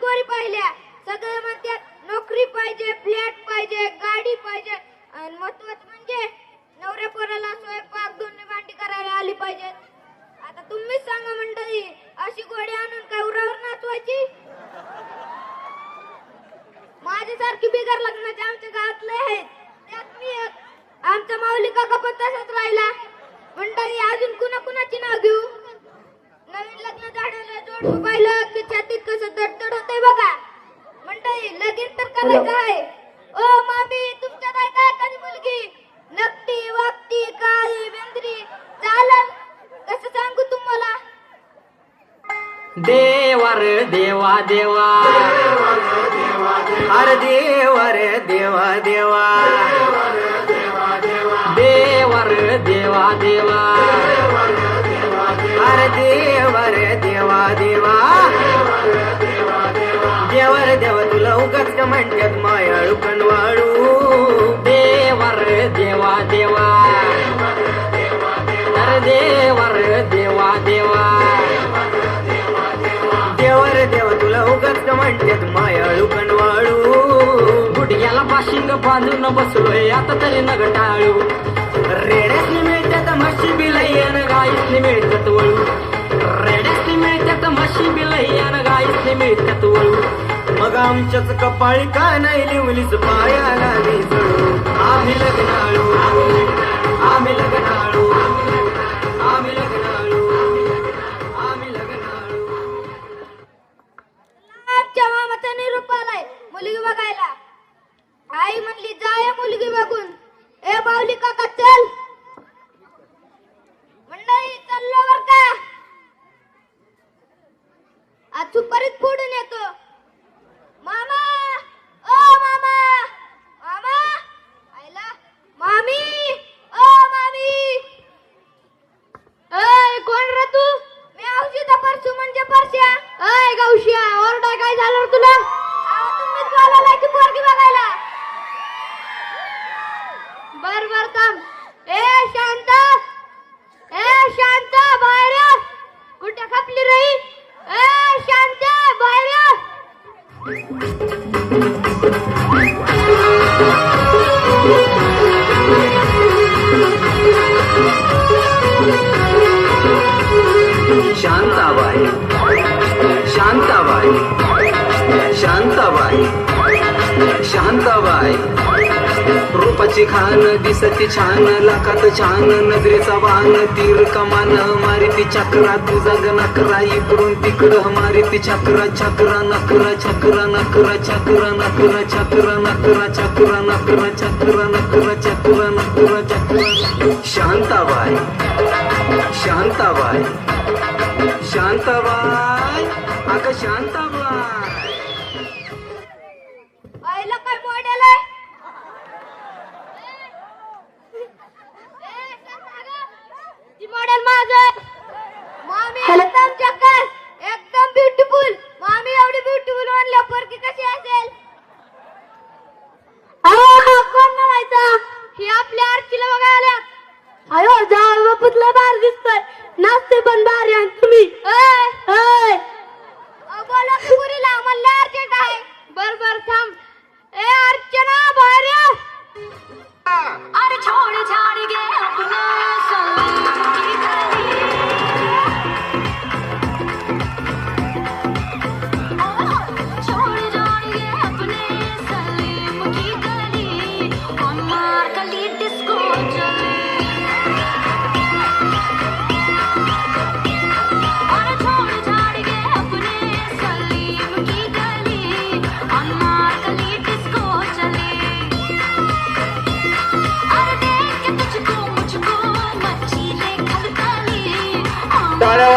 तीन पाहिल्या. सगळे म्हणतात नोकरी पाहिजे फ्लॅट पाहिजे गाडी पाहिजे. आणि महत्वाचं म्हणजे नवऱ्या पोराला स्वयंपाक दोन्ही भांडी करायला आली पाहिजे. आता तुम्हीच सांगा मंडळी अशी गोडी आणून काय उरावर नाचवायची? माझ्यासारखी बिगर लग्नाचे आमच्या गावातले आहेत. त्यात मी एक. आमचा माऊली काका पण तसाच राहिला. मंडळी अजून कुणा कुणाची नाव घेऊ? नवीन लग्न झालेलं जोड पाहिलं की छातीत कसं दडदड होतंय बघा. मंडळी लगीन तर करायचं आहे. ओ मामी तुमच्या काय काय एखादी मुलगी? नकटी वागती काळी वेंद्री चालल कसं सांगू तुम्हाला? देवा रे देवा देवा. अरे देवा रे देवा देवा. देवा रे देवा देवा. अरे देवा देवा म्हणतात मायाळू कणवाळू देवर देवा देवा. अरे देवर देवा देवा. देवर देव तुला उगाच म्हणतात मायाळू कणवाळू गुडघ्याला पाशिंग बांधून बसलोय आता तरी नग टाळू रेड्यासनी मिळतात म्हशी बिलय्यान गाईसनी मिळतात वळू. रेड्यासनी मिळतात म्हशी बिलय्यान गाईसनी मिळतात वळू. मग आमच्याच कपाळी का नाही लिवलीच पायाला मी जळू आम्ही लग्नाळू. आम्ही लग्नाळू. आम्ही लग्नाळू. आम्ही लग्नाळू. आमच्या मामाचा निरोप आलाय मुलगी बघायला. आई म्हणली जाय मुलगी बघून. ए बावली काका चल. शांताबाई शांताबाई शांताबाई शांताबाई रूपाची खान दिसती छान लाखात छान नजरेचा वाहन तीर कमान मारिती चक्रा तुझा गणकरा इकडून तिकडं मारिती चक्रा छकरा नकरा चक्रा नकरा चक्रा नकरा चक्रा नकरा चक्रा नकरा चक्रा नकरा चक्रा नकरा चक्रा शांताबाई शांताबाई शांताबाई अगं शांताबाई. ती माझं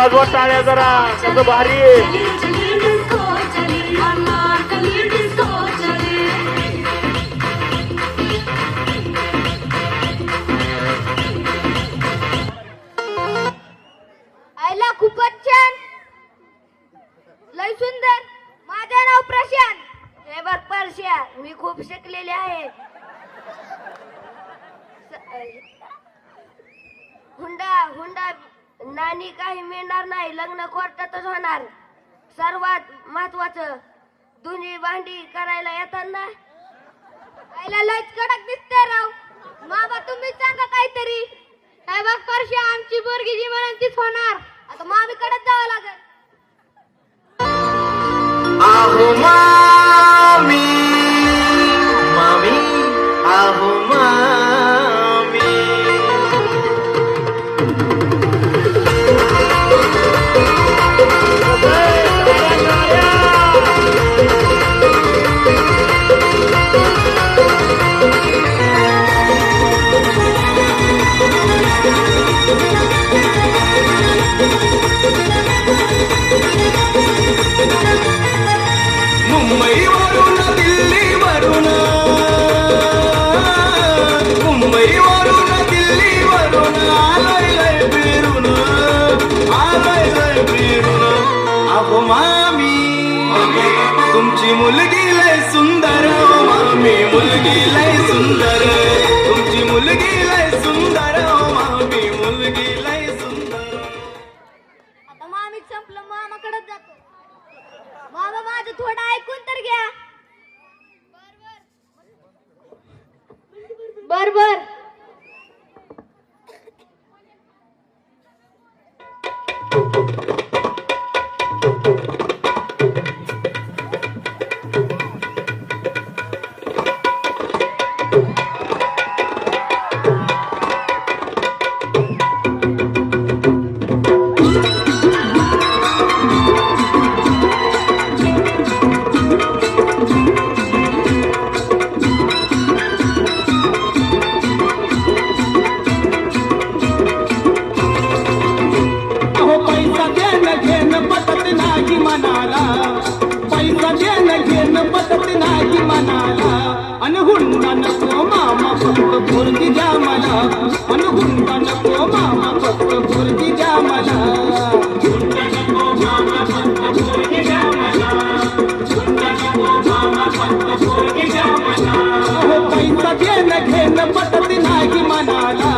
वाजवत टाळ्या जरा. कसं भारी नाही लग्न कोर्टातच होणार. सर्वात महत्वाचं दोन्ही भांडी करायला येतात ना? आईला लयच कडक दिसते राव. मामा तुम्ही सांगा काहीतरी. काय बघ परशी आमची पोरगी जी म्हणून तीच होणार. आता मामी कडक जावं लागेल. आहो मामी मामी आहो मुंबईवरून दिल्लीवरून. मुंबईवरून दिल्लीवरून आलोय लय फिरून. आलोय लय फिरून. अहो मामी तुमची मुलगी लय सुंदर. ओ मामी मुलगी लय सुंदर. तुमची मुलगी लय सुंदर. ओ मामी. पोरगी द्या मला. अन हुंडा नको मामा फक्त पोरगी द्या मला. अहो पैसा देणं घेणं पटत नाही मनाला.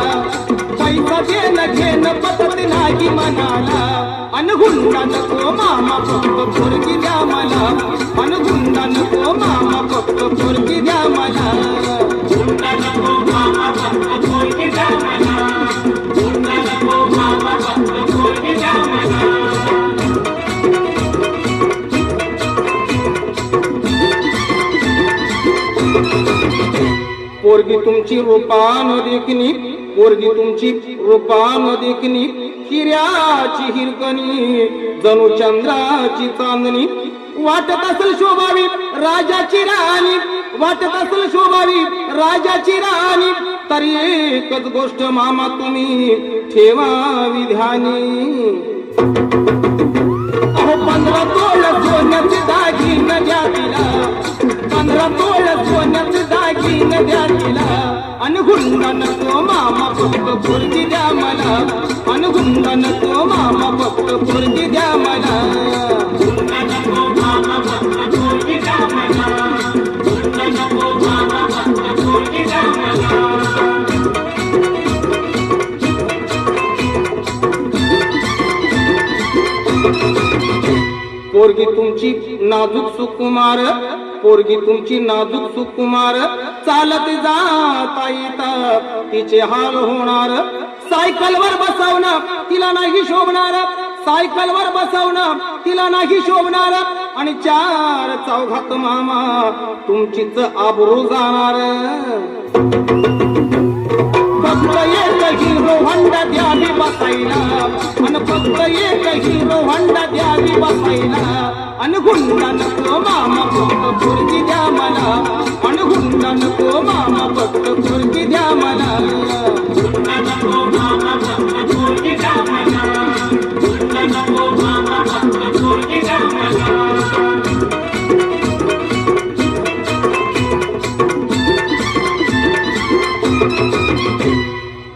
पैसा देणं घेणं पटत नाही मनाला. अनगुंडा नको मामा फक्त पोरगी द्या मला. अनगुंडा नको मामा फक्त पोरगी द्या मला. पोरगी तुमची रूपान देखणी पोरगी तुमची रूपान देखणी हिऱ्याची हिरकणी जणू चंद्राची चांदणी. वाटत असेल शोभावी राजाची राणी वाटत असेल शोभावी राजाची राणी तरी एकच गोष्ट मामा तुम्ही ठेवावी ध्यानी. अहो पंधरा तोळ सोन्याचे दागिन द्या तिला. पंधरा तोळ सोन्याचे द्या तिला अनगुंडा नको मामा फक्त पोरगी द्या मला. अनगुंडा नको मामा फक्त पोरगी नको मामा फक्त पोरगी द्या मला. पोरगी तुमची नाजूक सुकुमार. पोरगी तुमची नाजूक सुकुमार. चालत जाता येता तिचे हाल होणार. सायकलवर बसवणं तिला नाही शोभणार. सायकलवर बसवणं तिला नाही शोभणार. आणि चार चौघात मामा तुमचीच आबरू जाणार. फक्त एक हिरो हंडा द्यावी बसायला. आणि फक्त एक हिरो हंडा द्यावी बसायला. अनगुंडा नको मामा फक्त पोरगी द्या मला. अनगुंडा नको मामा फक्त पोरगी द्या मला. द्या मला.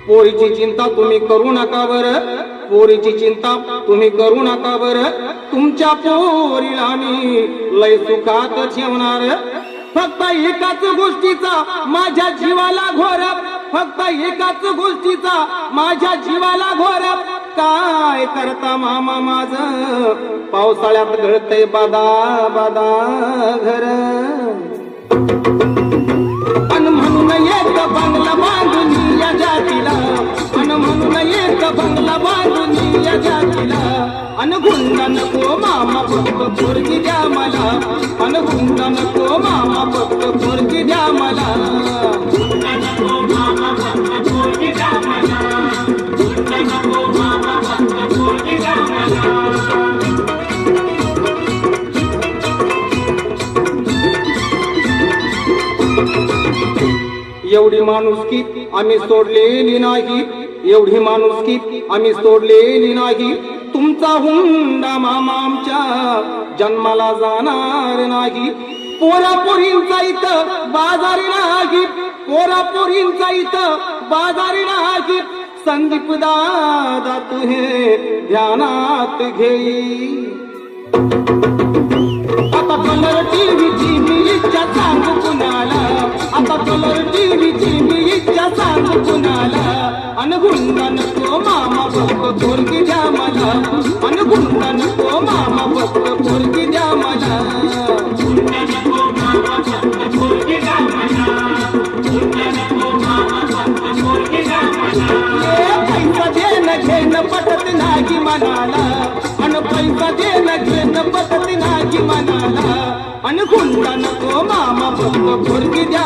पोरीची चिंता तुम्ही करू नका बर. पोरीची चिंता तुम्ही करू नका बर. तुमच्या पोरीला मी लय सुखात ठेवणार. फक्त एकाच गोष्टीचा माझ्या जीवाला घोर. फक्त एकाच गोष्टीचा माझ्या जीवाला घोर. काय करता मामा माझ? पावसाळ्यात गळतय बादा बादा घर. अन म्हणून एक बंगला बांधून मामा पोरगी द्या मला. अन गुंडा नको मामा फक्त पोरगी द्या मला. एवढी माणुसकी आम्ही सोडलेली नाही. एवढी माणुसकी आम्ही सोडलेली नाही. तुमचा हुंडा मामा आमच्या. जन्माला जाणार नाही. पोरापोरींचा इथं बाजारी नाही. पोरापोरींचा इथं बाजारी नाही. संदीप दादा तुहे ध्यानात घेई. आता कलर टीव्हीची मी इच्छा सांगू कुणाला? आता कलर टीव्हीची मी इच्छा सांगू कुणाला? अनगुंडा नको मामा फक्त अन हुंडा नको मामा फक्त पोरगी द्या